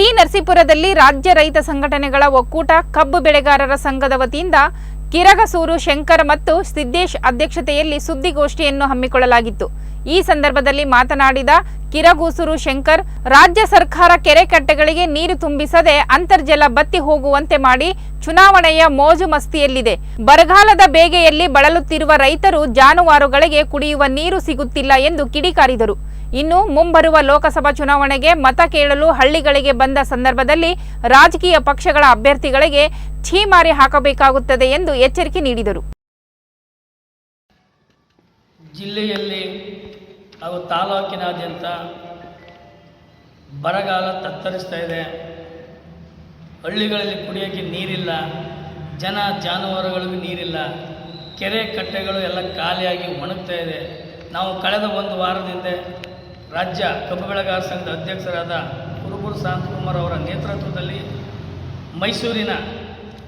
T ನರಸೀಪುರದಲ್ಲಿ ರಾಜ್ಯ ರೈತ ಸಂಘಟನೆಗಳ ಒಕ್ಕೂಟ, ಕಬ್ಬು ಬೆಳೆಗಾರರ ಸಂಘದ ವತಿಯಿಂದ ಕಿರಗಸೂರು ಶಂಕರ್ ಮತ್ತು ಸಿದ್ದೇಶ್ ಅಧ್ಯಕ್ಷತೆಯಲ್ಲಿ ಸುದ್ದಿಗೋಷ್ಠಿಯನ್ನು ಹಮ್ಮಿಕೊಳ್ಳಲಾಗಿತ್ತು. ಈ ಸಂದರ್ಭದಲ್ಲಿ ಮಾತನಾಡಿದ ಕಿರಗೂಸೂರು ಶಂಕರ್, ರಾಜ್ಯ ಸರ್ಕಾರ ಕೆರೆ ಕಟ್ಟೆಗಳಿಗೆ ನೀರು ತುಂಬಿಸದೆ ಅಂತರ್ಜಲ ಬತ್ತಿ ಹೋಗುವಂತೆ ಮಾಡಿ ಚುನಾವಣೆಯ ಮೋಜು ಮಸ್ತಿಯಲ್ಲಿದೆ. ಬರಗಾಲದ ಬೇಗೆಯಲ್ಲಿ ಬಳಲುತ್ತಿರುವ ರೈತರು ಜಾನುವಾರುಗಳಿಗೆ ಕುಡಿಯುವ ನೀರು ಸಿಗುತ್ತಿಲ್ಲ ಎಂದು ಕಿಡಿಕಾರಿದರು. ಇನ್ನು ಮುಂಬರುವ ಲೋಕಸಭಾ ಚುನಾವಣೆಗೆ ಮತ ಕೇಳಲು ಹಳ್ಳಿಗಳಿಗೆ ಬಂದ ಸಂದರ್ಭದಲ್ಲಿ ರಾಜಕೀಯ ಪಕ್ಷಗಳ ಅಭ್ಯರ್ಥಿಗಳಿಗೆ ಛೀಮಾರಿ ಹಾಕಬೇಕಾಗುತ್ತದೆ ಎಂದು ಎಚ್ಚರಿಕೆ ನೀಡಿದರು. ಜಿಲ್ಲೆಯಲ್ಲಿ ಹಾಗೂ ತಾಲೂಕಿನಾದ್ಯಂತ ಬರಗಾಲ ತತ್ತರಿಸ್ತಾ ಇದೆ. ಹಳ್ಳಿಗಳಲ್ಲಿ ಕುಡಿಯೋಕ್ಕೆ ನೀರಿಲ್ಲ. ಜನ ಜಾನುವಾರುಗಳಿಗೂ ನೀರಿಲ್ಲ. ಕೆರೆ ಕಟ್ಟೆಗಳು ಎಲ್ಲ ಖಾಲಿಯಾಗಿ ಒಣಗ್ತಾ ಇದೆ. ನಾವು ಕಳೆದ ಒಂದು ವಾರದಿಂದ ರಾಜ್ಯ ಕಬ್ಬು ಬೆಳೆಗಾರ ಸಂಘದ ಅಧ್ಯಕ್ಷರಾದ ಕುರುಬೂರು ಶಾಂತಕುಮಾರ್ ಅವರ ನೇತೃತ್ವದಲ್ಲಿ ಮೈಸೂರಿನ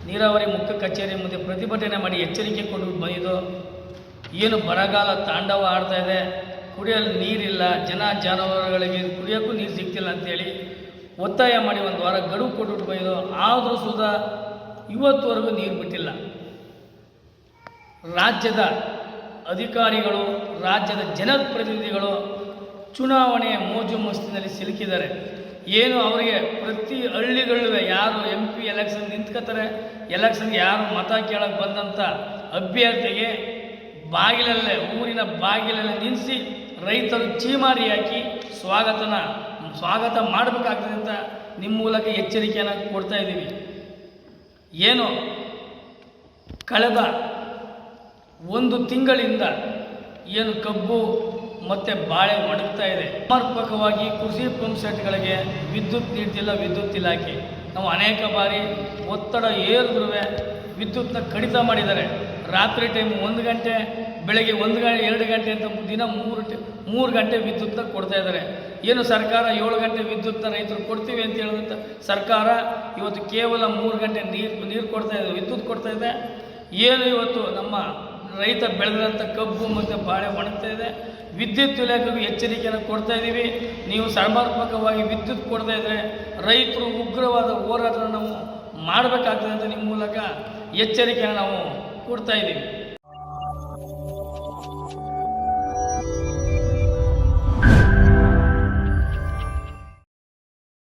ನೀರಾವರಿ ಮುಖ್ಯ ಕಚೇರಿ ಮುಂದೆ ಪ್ರತಿಭಟನೆ ಮಾಡಿ ಎಚ್ಚರಿಕೆ ಕೊಟ್ಟು ಬಂದಿದ್ದು, ಏನು ಬರಗಾಲ ತಾಂಡವ ಆಡ್ತಾ ಇದೆ, ಕುಡಿಯಲು ನೀರಿಲ್ಲ, ಜನ ಜಾನುವಾರುಗಳಿಗೆ ಕುಡಿಯೋಕ್ಕೂ ನೀರು ಸಿಗ್ತಿಲ್ಲ ಅಂತೇಳಿ ಒತ್ತಾಯ ಮಾಡಿ ಒಂದು ವಾರ ಗಡುವು ಕೊಟ್ಟು ಬಂದಿದ್ದು, ಆದರೂ ಸುಧಾ ಇವತ್ತುವರೆಗೂ ನೀರು ಬಿಟ್ಟಿಲ್ಲ. ರಾಜ್ಯದ ಅಧಿಕಾರಿಗಳು, ರಾಜ್ಯದ ಜನಪ್ರತಿನಿಧಿಗಳು ಚುನಾವಣೆಯ ಮೋಜು ಮಸ್ತಿನಲ್ಲಿ ಸಿಲುಕಿದ್ದಾರೆ. ಏನು ಅವರಿಗೆ ಪ್ರತಿ ಹಳ್ಳಿಗಳಿವೆ ಯಾರು ಎಂ ಪಿ ಎಲೆಕ್ಷನ್ ನಿಂತ್ಕೋತಾರೆ ಎಲೆಕ್ಷನ್ಗೆ ಯಾರು ಮತ ಕೇಳಕ್ಕೆ ಬಂದಂಥ ಅಭ್ಯರ್ಥಿಗೆ ಬಾಗಿಲಲ್ಲೇ, ಊರಿನ ಬಾಗಿಲಲ್ಲೇ ನಿಲ್ಲಿಸಿ ರೈತರು ಚೀಮಾರಿ ಹಾಕಿ ಸ್ವಾಗತನ, ಸ್ವಾಗತ ಮಾಡಬೇಕಾಗ್ತದೆ ಅಂತ ನಿಮ್ಮ ಮೂಲಕ ಎಚ್ಚರಿಕೆಯನ್ನು ಕೊಡ್ತಾ ಇದ್ದೀವಿ. ಏನು? ಕಳೆದ ಒಂದು ತಿಂಗಳಿಂದ ಏನು ಕಬ್ಬು ಮತ್ತು ಬಾಳೆ ಒಣಗ್ತಾ ಇದೆ. ಸಮರ್ಪಕವಾಗಿ ಕೃಷಿ ಪಂಪ್ ಸೆಟ್ಗಳಿಗೆ ವಿದ್ಯುತ್ ನೀಡ್ತಿಲ್ಲ ವಿದ್ಯುತ್ ಇಲಾಖೆ. ನಾವು ಅನೇಕ ಬಾರಿ ಒತ್ತಡ ಏರಿದ್ರೂ ವಿದ್ಯುತ್ನ ಕಡಿತ ಮಾಡಿದ್ದಾರೆ. ರಾತ್ರಿ ಟೈಮ್ ಒಂದು ಗಂಟೆ, ಬೆಳಗ್ಗೆ ಒಂದು ಗಂಟೆ, ಎರಡು ಗಂಟೆ ಅಂತ ದಿನ ಮೂರು ಮೂರು ಗಂಟೆ ವಿದ್ಯುತ್ನ ಕೊಡ್ತಾ ಇದ್ದಾರೆ. ಏನು ಸರ್ಕಾರ ಏಳು ಗಂಟೆ ವಿದ್ಯುತ್ನ ರೈತರು ಕೊಡ್ತೀವಿ ಅಂತ ಹೇಳಿದಂಥ ಸರ್ಕಾರ ಇವತ್ತು ಕೇವಲ ಮೂರು ಗಂಟೆ ನೀರು ನೀರು ಕೊಡ್ತಾ ಇದೆ, ವಿದ್ಯುತ್ ಕೊಡ್ತಾ ಇದೆ. ಏನು ಇವತ್ತು ನಮ್ಮ ರೈತ ಬೆಳೆದಂಥ ಕಬ್ಬು ಮತ್ತು ಬಾಳೆ ಒಣಗ್ತಾ ಇದೆ. ವಿದ್ಯುತ್ ಇಲಾಖೆಗೂ ಎಚ್ಚರಿಕೆಯನ್ನು ಕೊಡ್ತಾ ಇದ್ದೀವಿ ನೀವು ಸಮರ್ಪಕವಾಗಿ ವಿದ್ಯುತ್ ಕೊಡ್ತಾ ಇದ್ದರೆ ರೈತರು ಉಗ್ರವಾದ ಹೋರಾಟ ನಾವು ಮಾಡಬೇಕಾಗ್ತದೆ ಅಂತ ನಿಮ್ಮ ಮೂಲಕ ಎಚ್ಚರಿಕೆಯನ್ನು ನಾವು ಕೊಡ್ತಾ ಇದ್ದೀವಿ